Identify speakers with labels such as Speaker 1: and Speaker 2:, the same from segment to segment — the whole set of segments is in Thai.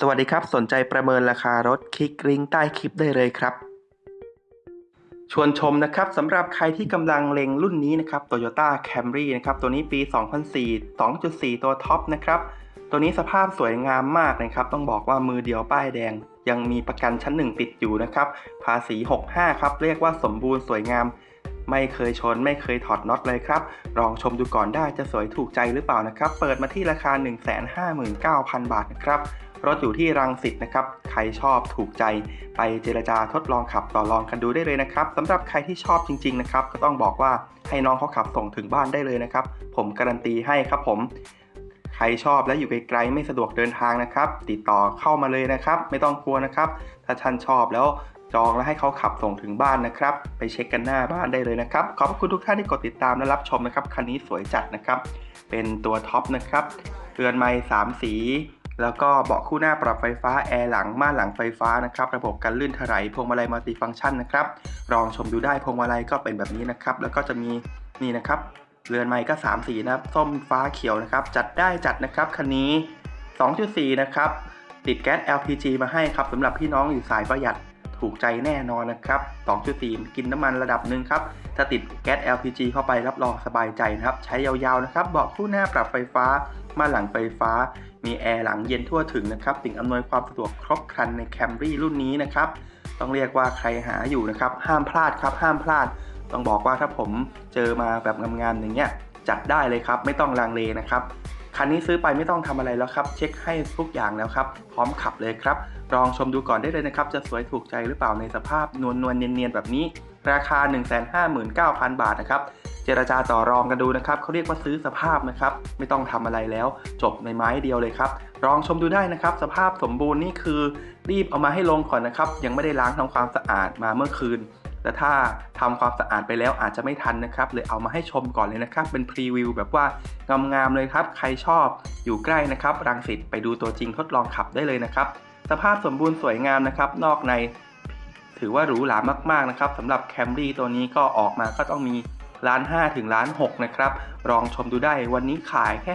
Speaker 1: สวัสดีครับ สนใจประเมินราคารถคลิกลิงก์ใต้คลิปได้เลยครับ ชวนชมนะครับสำหรับใครที่กำลังเล็งรุ่นนี้นะครับ Toyota Camry นะครับ ตัวนี้ปี 2004 2.4 ตัวท็อปนะครับ ตัวนี้สภาพสวยงามมากนะครับ ต้องบอกว่ามือเดียวป้ายแดง ยังมีประกันชั้น 1 ติดอยู่นะครับ ภาษี 65 ครับ เรียกว่าสมบูรณ์สวยงาม ไม่เคยชน ไม่เคยถอดน็อตเลยครับ ลองชมดูก่อนได้จะสวยถูกใจหรือเปล่านะครับ เปิดมาที่ราคา 159,000 บาทนะครับ รถอยู่ที่รังสิตนะครับ ใครชอบถูกใจไปเจรจาทดลองขับต่อรองกันดูได้เลยนะครับสำหรับใครที่ชอบจริงๆนะครับก็ต้องบอกว่าให้น้องเขาขับส่งถึงบ้านได้เลยนะครับ ผมการันตีให้ครับผม ใครชอบและอยู่ไกลๆไม่สะดวกเดินทางนะครับ ติดต่อเข้ามาเลยนะครับ ไม่ต้องกลัวนะครับ ถ้าท่านชอบแล้วจองแล้วให้เขาขับส่งถึงบ้านนะครับ ไปเช็คกันหน้าบ้านได้เลยนะครับ ขอบคุณทุกท่านที่กดติดตามและรับชมนะครับ คันนี้สวยจัดนะครับ เป็นตัวท็อปนะครับเรือนไม้สามสี แล้วก็เบาะคู่หน้าปรับไฟฟ้าแอร์หลังม่านหลังไฟฟ้านะครับระบบกันลื่นถลายพวงมาลัยมัลติฟังก์ชันนะครับลองชมดูได้พวงมาลัยก็เป็นแบบนี้นะครับ แล้วก็จะมีนี่นะครับเรือนไม้ก็ 3 สีนะครับส้มฟ้าเขียวนะครับ จัดได้จัดนะครับคันนี้ 2.4 นะครับ ติดแก๊ส LPG มาให้ครับสำหรับพี่น้องอยู่สายประหยัด ถูกใจแน่นอนนะครับ2.4กินน้ำมันระดับหนึ่งครับ ถ้าติดแก๊ส LPG เข้าไปรับรองสบายใจนะครับ ใช้ยาวๆนะครับเบาะคู่หน้าปรับไฟฟ้า มาหลังไฟฟ้า มีแอร์หลังเย็นทั่วถึงนะครับ สิ่งอำนวยความสะดวกครบครันใน Camry รุ่นนี้นะครับ ต้องเรียกว่าใครหาอยู่นะครับ ห้ามพลาดครับ ห้ามพลาด ต้องบอกว่าถ้าผมเจอมาแบบงามๆอย่างเงี้ย จัดได้เลยครับ ไม่ต้องลังเลนะครับ คันนี้ซื้อไปไม่ต้องทำอะไรแล้วครับ เช็คให้ทุกอย่างแล้วครับ พร้อมขับเลยครับ ลองชมดูก่อนได้เลยนะครับ จะสวยถูกใจหรือเปล่าในสภาพนวลนวลเนียนๆแบบนี้ ราคา 159,000 บาทนะครับ เจรจาต่อรองกันดูนะครับเขาเรียกว่าซื้อสภาพนะครับ ไม่ต้องทำอะไรแล้ว จบในไม้เดียวเลยครับลองชมดูได้นะครับ สภาพสมบูรณ์นี่คือ รีบเอามาให้ลงก่อนนะครับ ยังไม่ได้ล้างทำความสะอาดมาเมื่อคืน แต่ถ้าทำความสะอาดไปแล้วอาจจะไม่ทันนะครับเลยเอามาให้ชมก่อนเลยนะครับ เป็นพรีวิวแบบว่างามๆเลยครับ ใครชอบอยู่ใกล้นะครับ รังสิตไปดูตัวจริงทดลองขับได้เลยนะครับ สภาพสมบูรณ์สวยงามนะครับ นอกในถือว่าหรูหรามากๆนะครับสำหรับ Camry ตัวนี้ก็ออกมาก็ต้องมีล้าน5ถึงล้าน6นะครับลองชมดูได้วันนี้ขายแค่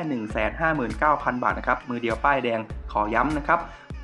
Speaker 1: 159,000 บาทนะครับมือเดียวป้ายแดงขอย้ำนะครับ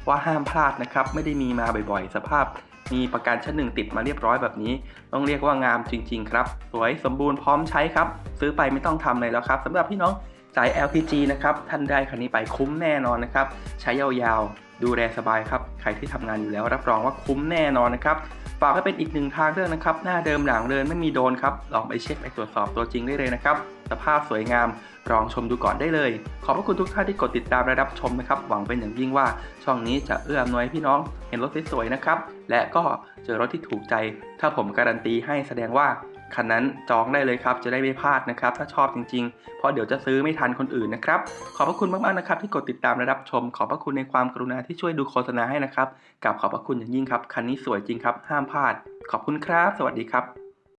Speaker 1: ว่าห้ามพลาดนะครับ ไม่ได้มีมาบ่อยๆ สภาพมีประกันชั้นหนึ่งติดมาเรียบร้อยแบบนี้ ต้องเรียกว่างามจริง ๆ ครับ สวยสมบูรณ์พร้อมใช้ครับ ซื้อไปไม่ต้องทำอะไรแล้วครับสำหรับพี่น้องสาย LPG นะครับ ท่านได้คันนี้ไปคุ้มแน่นอนนะครับ ใช้ยาวๆ ดูแลสบายครับ ใครที่ทำงานอยู่แล้วรับรองว่าคุ้มแน่นอนนะครับฝากให้เป็นอีกหนึ่งทางเลือกนะครับ หน้าเดิมหลังเดินไม่มีโดนครับ ลองไปเช็คไปตรวจสอบตัวจริงได้เลยนะครับ สภาพสวยงามลองชมดูก่อนได้เลย ขอบพระคุณทุกท่านที่กดติดตามและรับชมนะครับ หวังเป็นอย่างยิ่งว่าช่องนี้จะเอื้ออำนวยให้พี่น้องเห็นรถสวยๆนะครับ และก็เจอรถที่ถูกใจ ถ้าผมการันตีให้แสดงว่าคันนั้นจองได้เลยครับ จะได้ไม่พลาดนะครับ ถ้าชอบจริงๆ เพราะเดี๋ยวจะซื้อไม่ทันคนอื่นนะครับ ขอบพระคุณมากๆนะครับ ที่กดติดตามและรับชม ขอบพระคุณในความกรุณาที่ช่วยดูโฆษณาให้นะครับกับขอบพระคุณอย่างยิ่งครับ คันนี้สวยจริงครับ ห้ามพลาด ขอบคุณครับ สวัสดีครับ